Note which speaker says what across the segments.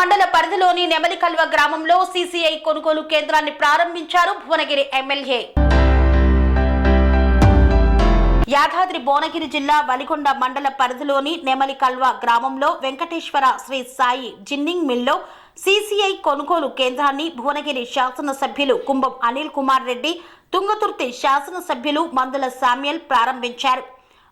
Speaker 1: మండల పరిధిలోని నెమలికల్వ గ్రామంలో సీసీఐ కొనుగోలు కేంద్రాన్ని ప్రారంభించారు భువనగిరి ఎమ్మెల్యే. యాదాద్రి భువనగిరి జిల్లా వలిగొండ మండల పరిధిలోని నెమలికల్వ గ్రామంలో వెంకటేశ్వర శ్రీ సాయి జిన్నింగ్ మిల్లో సీసీఐ కొనుగోలు కేంద్రాన్ని భువనగిరి శాసనసభ్యులు కుంభం అనిల్ కుమార్ రెడ్డి తుంగతుర్తి శాసనసభ్యులు మందుల సామ్యల్ ప్రారంభించారు.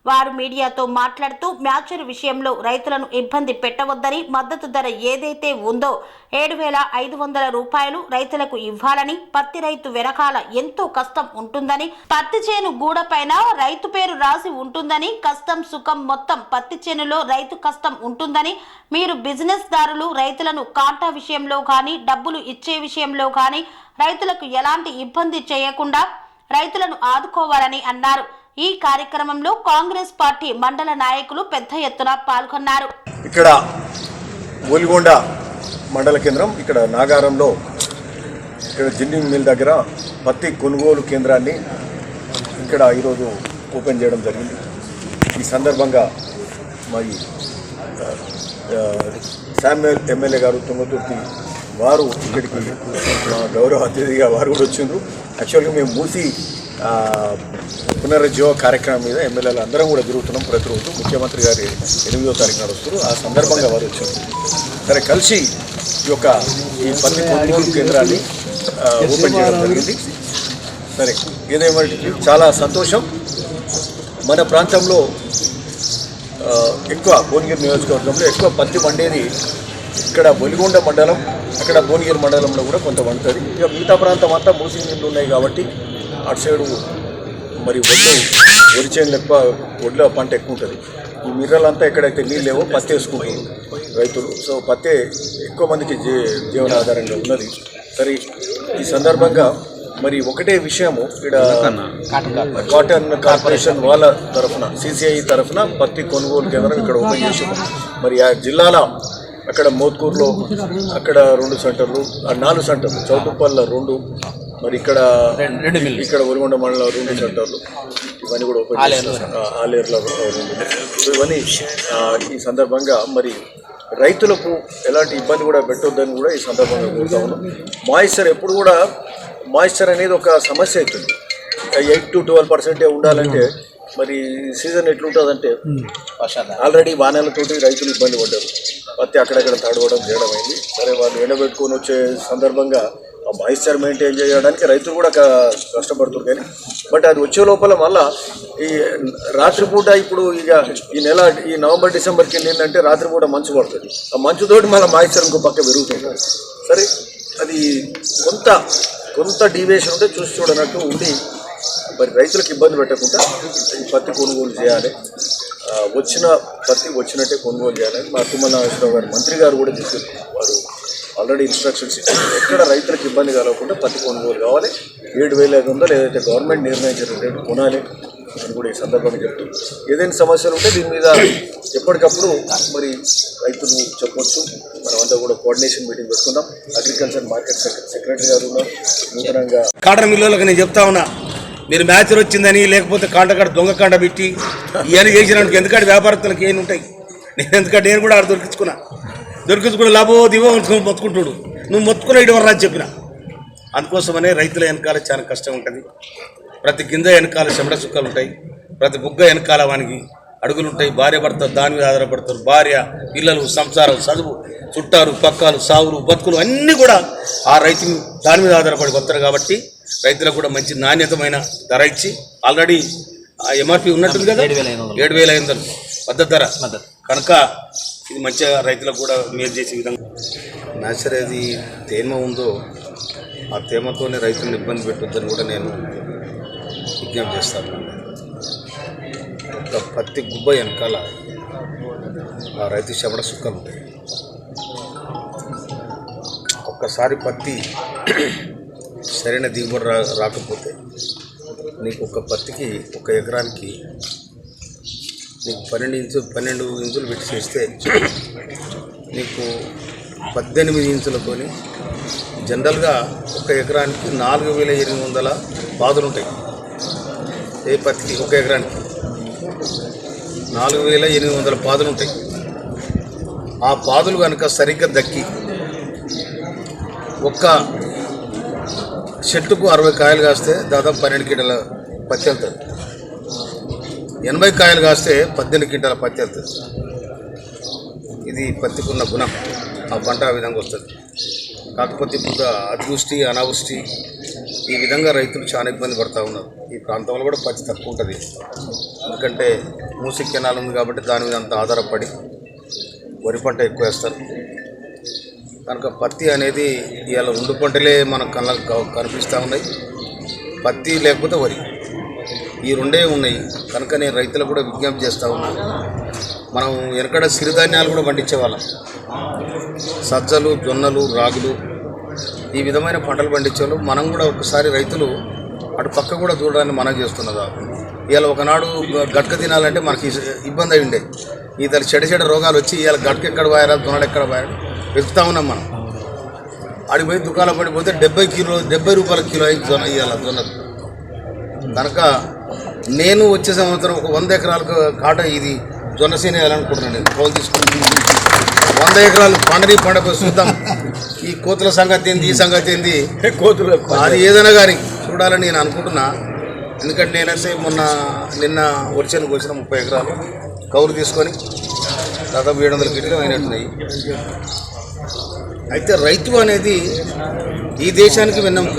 Speaker 1: వారు మీడియాతో మాట్లాడుతూ మ్యాచర్ విషయంలో రైతులను ఇబ్బంది పెట్టవద్దని మద్దతు ధర ఏదైతే ఉందో ఏడు వేల ఐదు వందల రూపాయలు రైతులకు ఇవ్వాలని పత్తి రైతు వెనకాల ఎంతో కష్టం ఉంటుందని పత్తి చేను గూడ పైన రైతు పేరు రాసి ఉంటుందని కష్టం సుఖం మొత్తం పత్తి చేనులో రైతు కష్టం ఉంటుందని మీరు బిజినెస్ దారులు రైతులను కాంటా విషయంలో కానీ డబ్బులు ఇచ్చే విషయంలో కానీ రైతులకు ఎలాంటి ఇబ్బంది చేయకుండా రైతులను ఆదుకోవాలని అన్నారు. ఈ కార్యక్రమంలో కాంగ్రెస్ పార్టీ మండల నాయకులు పెద్ద ఎత్తున పాల్గొన్నారు.
Speaker 2: ఇక్కడ ఒలిగొండ మండల కేంద్రం ఇక్కడ నాగారంలో ఇక్కడ జిన్నింగ్ మిల్ దగ్గర పత్తి కొనుగోలు కేంద్రాన్ని ఇక్కడ ఈరోజు ఓపెన్ చేయడం జరిగింది. ఈ సందర్భంగా మరి శామ్యుల్ ఎమ్మెల్యే గారు తుంగతుర్తి వారు ఇక్కడికి గౌరవ అతిథిగా వారు కూడా వచ్చిండ్రు. యాక్చువల్గా మేము మూసి పునరుజ్జీవ కార్యక్రమం మీద ఎమ్మెల్యేలు అందరం కూడా తిరుగుతున్నాం ప్రతిరోజు. ముఖ్యమంత్రి గారి ఎనిమిదో తారీఖు నడుస్తారు ఆ సందర్భంగా వారు వచ్చారు. సరే కలిసి ఈ యొక్క ఈ పత్తి కొనుగోలు కేంద్రాన్ని ఓపెన్ చేయడం జరిగింది. సరే ఏదేమైనా చాలా సంతోషం. మన ప్రాంతంలో ఎక్కువ భువనగిరి నియోజకవర్గంలో ఎక్కువ పత్తి పండేది ఇక్కడ బొలిగొండ మండలం అక్కడ భువనగిరి మండలంలో కూడా కొంత పండుతుంది. ఇక మిగతా ప్రాంతం అంతా మూసి నీళ్ళు ఉన్నాయి కాబట్టి అటు సైడు మరి వడ్లు వరి చేనులు ఎక్కువ వడ్ల పంట ఎక్కువ ఉంటుంది ఈ మిర్రలంతా ఎక్కడైతే నీళ్ళు లేవో పత్తి వేసుకుంటారు రైతులు. సో పత్తే ఎక్కువ మందికి జీ జీవనాధారంగా ఉన్నది. సరే ఈ సందర్భంగా మరి ఒకటే విషయము ఇక్కడ కాటన్ కార్పొరేషన్ వాళ్ళ తరఫున సిసిఐ తరఫున పత్తి కొనుగోలు కేంద్రం ఇక్కడ ఓపెన్ చేసాము మరి ఆ జిల్లాల అక్కడ మోత్కూరులో అక్కడ రెండు సెంటర్లు ఆ నాలుగు సెంటర్లు చౌటుప్పల్ల రెండు మరి ఇక్కడ ఇక్కడ ఒరిగొండ మండలం రెండు సెంటర్లు. ఇవన్నీ కూడా ఓపెన్ ఆలేరులో రెండు. సో ఇవన్నీ ఈ సందర్భంగా మరి రైతులకు ఎలాంటి ఇబ్బంది కూడా పెట్టొద్దని కూడా ఈ సందర్భంగా కోరుతా ఉన్నాం. మాయిశ్చర్ ఎప్పుడు కూడా మాయిశ్చర్ అనేది ఒక సమస్య అవుతుంది. ఎయిట్ టు ట్వెల్వ్ పర్సెంటే ఉండాలంటే మరి సీజన్ ఎట్లుంటుందంటే ఆల్రెడీ వానలతోటి రైతులు ఇబ్బంది పడ్డారు. పత్తి అక్కడక్కడ తడవడం చేయడం అయింది. సరే వాళ్ళు ఎండబెట్టుకొని వచ్చే సందర్భంగా మాయిశ్చర్ మెయింటైన్ చేయడానికి రైతులు కూడా క- కష్టపడుతున్నారు. కానీ బట్ అది వచ్చే లోపల మళ్ళా ఈ రాత్రిపూట ఇప్పుడు ఇక ఈ నెల ఈ నవంబర్ డిసెంబర్కి వెళ్ళిందంటే రాత్రిపూట మంచు పడుతుంది. ఆ మంచుతోటి మళ్ళీ మాయిశ్చర్ ఇంకో పక్క పెరుగుతుంది. సరే అది కొంత కొంత డీవియేషన్ ఉంటే చూసి చూడనట్టు ఉండి మరి రైతులకు ఇబ్బంది పెట్టకుండా ఈ పత్తి కొనుగోలు చేయాలి. వచ్చిన పత్తి వచ్చినట్టే కొనుగోలు చేయాలని మా తుమ్మల నాగేశ్వరరావు గారు మంత్రి గారు కూడా చెప్పారు. వారు ఆల్రెడీ ఇన్స్ట్రక్షన్స్ ఇచ్చారు. ఎక్కడ రైతులకు ఇబ్బంది కలగకుండా పత్తి కొనుగోలు కావాలి. ఏడు వేల ఐదు వందలు ఏదైతే గవర్నమెంట్ నిర్ణయించిన రేటు కొనాలి అని కూడా ఈ సందర్భంగా చెప్తూ ఏదైనా సమస్యలు ఉంటే దీని మీద ఎప్పటికప్పుడు మరి రైతులు చెప్పొచ్చు. మనమంతా కూడా కోఆర్డినేషన్ మీటింగ్ పెట్టుకుందాం. అగ్రికల్చర్ మార్కెట్ సెక్రటరీ గారు ఉన్నారు. నూతనంగా
Speaker 3: కాటన మిల్లులకు నేను చెప్తా ఉన్నా మీరు మ్యాచ్ వచ్చిందని లేకపోతే కాంటకాడ దొంగ కాంట పెట్టి ఇవన్నీ చేసినందుకు ఎందుకంటే వ్యాపారస్తులకు ఏమి ఉంటాయి? నేను ఎందుకంటే నేను కూడా ఆడ దొరికించుకున్నా. దొరికించుకుని లాభో దివో ఉంచుకొని మొత్తుకుంటుడు నువ్వు మొత్తుకున్న ఇటు వరకు చెప్పిన. అందుకోసమనే రైతుల వెనకాల చాలా కష్టం ఉంటుంది. ప్రతి గింజ వెనకాల చెమట చుక్కలు ఉంటాయి. ప్రతి బుగ్గ వెనకాల వానికి అడుగులు ఉంటాయి. భార్య భర్త దాని మీద ఆధారపడతారు. భార్య పిల్లలు సంసారం చదువు చుట్టారు పక్కాలు సావులు బతుకులు అన్నీ కూడా ఆ రైతు దాని మీద ఆధారపడి వస్తారు కాబట్టి రైతులకు కూడా మంచి నాణ్యతమైన ధర ఇచ్చి ఆల్రెడీ ఎంఆర్పి ఉన్నట్టుంది కదా? ఏడు వేల ఐదు వందలు. మద్దతు ధర కనుక ఇది మంచిగా రైతులకు కూడా మేలు చేసే విధంగా. నేచర్ ఏది తేమ ఉందో ఆ తేమతోనే రైతులను ఇబ్బంది పెట్టొద్దని కూడా నేను విజ్ఞప్తి చేస్తాను ఒక పత్తి గుబ్బ వెనకాల ఆ రైతు చెమట సుక్కలు ఉంటాయి. ఒక్కసారి పత్తి సరైన దిగుబడి రా రాకపోతే నీకు ఒక పత్తికి ఒక ఎకరానికి నీకు పన్నెండు ఇంచు పన్నెండు ఇంచులు పెట్టి చేస్తే నీకు పద్దెనిమిది ఇంచులతోని జనరల్గా ఒక ఎకరానికి నాలుగు వేల ఎనిమిది వందల పాదులు ఉంటాయి. ఏ పత్తికి? ఒక ఎకరానికి. నాలుగు వేల ఎనిమిది వందల పాదులు ఉంటాయి. ఆ పాదులు కనుక సరిగ్గా దక్కి ఒక్క చెట్టుకు అరవై కాయలు కాస్తే దాదాపు పన్నెండు కిటల పత్తి వెళ్తుంది. ఎనభై కాయలు కాస్తే పద్దెనిమిది క్వింటాల పత్తి వెళ్తుంది. ఇది పత్తికి ఉన్న గుణం. ఆ పంట ఆ విధంగా వస్తుంది. కాకపోతే ఇప్పుడు అతివృష్టి అనావృష్టి ఈ విధంగా రైతులు చాలా ఇబ్బంది పడుతూ ఉన్నారు. ఈ ప్రాంతంలో కూడా పత్తి తక్కువ ఉంటుంది. ఎందుకంటే మూసి కెనాల్ ఉంది కాబట్టి దాని మీద అంత ఆధారపడి వరి పంట ఎక్కువ వేస్తారు. కనుక పత్తి అనేది ఇవాళ రెండు పంటలే మన కళ్ళకు కనిపిస్తూ ఉన్నాయి. పత్తి లేకపోతే వరి. ఈ రెండే ఉన్నాయి. కనుక నేను రైతులకు కూడా విజ్ఞప్తి చేస్తూ ఉన్నాను మనం వెనకడ సిరిధాన్యాలు కూడా పండించేవాళ్ళం. సజ్జలు జొన్నలు రాగులు ఈ విధమైన పంటలు పండించేవాళ్ళు. మనం కూడా ఒకసారి రైతులు అటు పక్క కూడా చూడడానికి మనం చేస్తున్నదా? ఇవాళ ఒకనాడు గట్క తినాలంటే మనకి ఇబ్బంది అయి ఉండే. ఇతర చెడ చెడ రోగాలు వచ్చి ఇవాళ గట్క ఎక్కడ పోయారా దొనడు ఎక్కడ పోయారా వెతుకుతా ఉన్నాం మనం. ఆడికి పోయి దుకాణం పడిపోతే డెబ్బై కిలో డెబ్బై రూపాయల కిలో అయి జొన్న ఇవాళ జొన్న కనుక నేను వచ్చే సంవత్సరం ఒక వంద ఎకరాలకు కాట ఇది జొన్న సీన వేయాలనుకుంటున్నాను నేను. కౌలు తీసుకుని వంద ఎకరాలు పండని పండగ చూద్దాం. ఈ కోతుల సంగతి ఏంది ఈ సంగతి ఏంది?
Speaker 2: కోతులు
Speaker 3: అది ఏదైనా కానీ చూడాలని నేను అనుకుంటున్నా. ఎందుకంటే నేనైతే మొన్న నిన్న వర్షానికి వచ్చిన ముప్పై ఎకరాలు కౌలు తీసుకొని దాదాపు ఏడు వందల గిట్లు అయినట్టున్నాయి. అయితే రైతు అనేది ఈ దేశానికి వెన్నెముక